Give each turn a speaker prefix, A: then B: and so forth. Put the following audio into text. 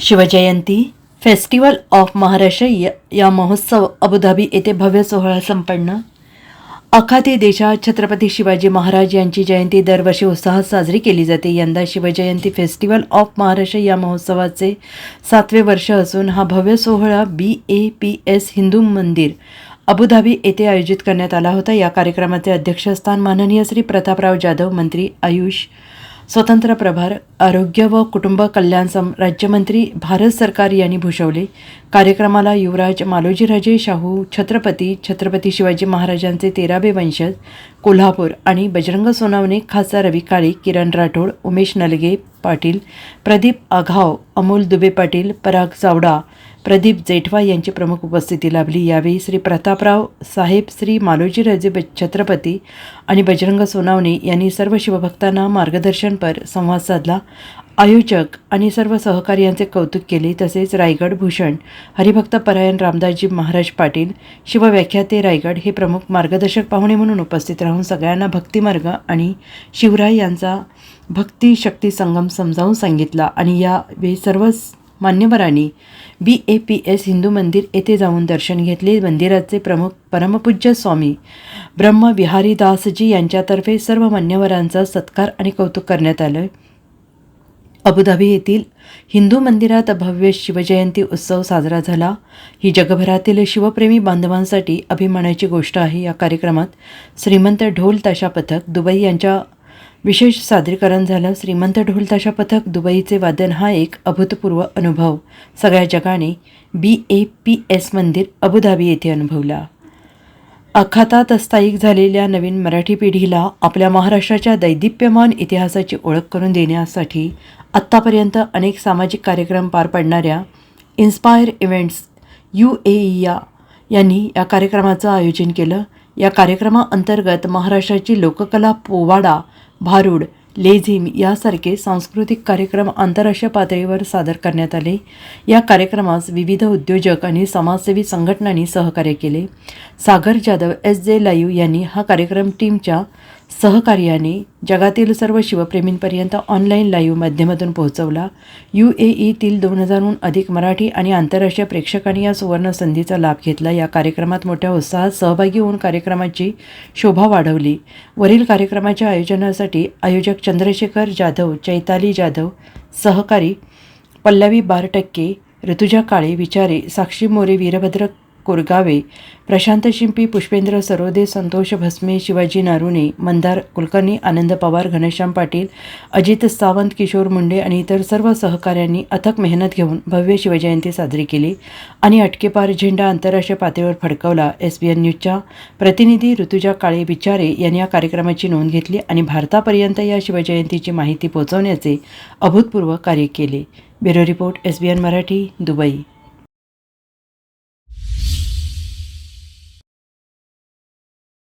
A: Shivjayanti festival of Maharashtra या- या महोत्सव अबुधाबी येथे भव्य सोहळा संपन्न. अखाती देशात छत्रपती शिवाजी महाराज यांची जयंती दरवर्षी उत्साहात साजरी केली जाते. यंदा शिवजयंती फेस्टिवल ऑफ महाराष्ट्र या महोत्सवाचे सातवे वर्ष असून हा भव्य सोहळा B A P S Hindu Mandir Abu Dhabi येथे आयोजित करण्यात आला होता. या कार्यक्रमाचे अध्यक्षस्थान माननीय श्री प्रतापराव जाधव मंत्री आयुष स्वतंत्र प्रभार आरोग्य व कुटुंब कल्याण सम राज्यमंत्री भारत सरकार यांनी भूषवले. कार्यक्रमाला युवराज मालोजीराजे शाहू छत्रपती छत्रपती शिवाजी महाराजांचे तेरावे वंशज कोल्हापूर आणि बजरंग सोनावणे खासदार रवी काळे किरण राठोड उमेश नलगे पाटील प्रदीप आघाव अमोल दुबे पाटील पराग चावडा प्रदीप जेठवा यांची प्रमुख उपस्थिती लाभली. यावेळी श्री प्रतापराव साहेब श्री मालोजीराजे ब- छत्रपती आणि बजरंग सोनावणे यांनी सर्व शिवभक्तांना मार्गदर्शनपर संवाद साधला. आयोजक आणि सर्व सहकार्यांचे कौतुक केले तसेच रायगड भूषण हरिभक्त परायण रामदासजी महाराज पाटील शिवव्याख्याते रायगड हे प्रमुख मार्गदर्शक पाहुणे म्हणून उपस्थित राहून सगळ्यांना भक्तिमार्ग आणि शिवराय यांचा भक्ती शक्ती संगम समजावून सांगितला आणि यावेळी सर्वच मान्यवरांनी B A P S Hindu Mandir येथे जाऊन दर्शन घेतले. मंदिराचे प्रमुख परमपूज्य स्वामी ब्रह्म विहारीदासजी यांच्यातर्फे सर्व मान्यवरांचा सत्कार आणि कौतुक करण्यात आलं अबुधाबी येथील हिंदू मंदिरात भव्य शिवजयंती उत्सव साजरा झाला. ही जगभरातील शिवप्रेमी बांधवांसाठी अभिमानाची गोष्ट आहे. या कार्यक्रमात श्रीमंत ढोल ताशा पथक दुबई यांच्या विशेष सादरीकरण झालं. श्रीमंत ढोल ताशा पथक दुबईचे वादन हा एक अभूतपूर्व अनुभव. सगळ्या जगाने बी ए पी एस मंदिर अबुधाबी येथे अनुभवला. अखातात स्थायिक झालेल्या नवीन मराठी पिढीला आपल्या महाराष्ट्राच्या दैदिप्यमान इतिहासाची ओळख करून देण्यासाठी आत्तापर्यंत अनेक सामाजिक कार्यक्रम पार पाडणाऱ्या इन्स्पायर इव्हेंट्स यू ए या यांनी या कार्यक्रमाचं आयोजन केलं. या कार्यक्रमाअंतर्गत महाराष्ट्राची लोककला पोवाडा भारूड लेझिम यासारखे सांस्कृतिक कार्यक्रम आंतरराष्ट्रीय पातळीवर सादर करण्यात आले. या कार्यक्रमास विविध उद्योजक आणि समाजसेवी संघटनांनी सहकार्य केले. सागर जाधव एस जे लायू यांनी हा कार्यक्रम टीमच्या सहकार्याने जगातील सर्व शिवप्रेमींपर्यंत ऑनलाईन लाईव्ह माध्यमातून पोहोचवला. यू ए ईतील दोन हजारहून अधिक मराठी आणि आंतरराष्ट्रीय प्रेक्षकांनी या सुवर्ण संधीचा लाभ घेतला. या कार्यक्रमात मोठ्या उत्साहात सहभागी होऊन कार्यक्रमाची शोभा वाढवली. वरील कार्यक्रमाच्या आयोजनासाठी आयोजक चंद्रशेखर जाधव चैताली जाधव सहकारी पल्लवी बारटक्के ऋतुजा काळे विचारे साक्षी मोरे वीरभद्र कोरगावे प्रशांत शिंपी पुष्पेंद्र सरोदे संतोष भस्मे शिवाजी नारुणे मंदार कुलकर्णी आनंद पवार घनश्याम पाटील अजित सावंत किशोर मुंडे आणि इतर सर्व सहकाऱ्यांनी अथक मेहनत घेऊन भव्य शिवजयंती साजरी केली आणि अटकेपार झेंडा आंतरराष्ट्रीय पातळीवर फडकवला. एस बी एन न्यूजच्या प्रतिनिधी ऋतुजा काळे विचारे यांनी या कार्यक्रमाची नोंद घेतली आणि भारतापर्यंत या शिवजयंतीची माहिती पोहोचवण्याचे अभूतपूर्व कार्य केले. Bureau report S B N Marathi Dubai.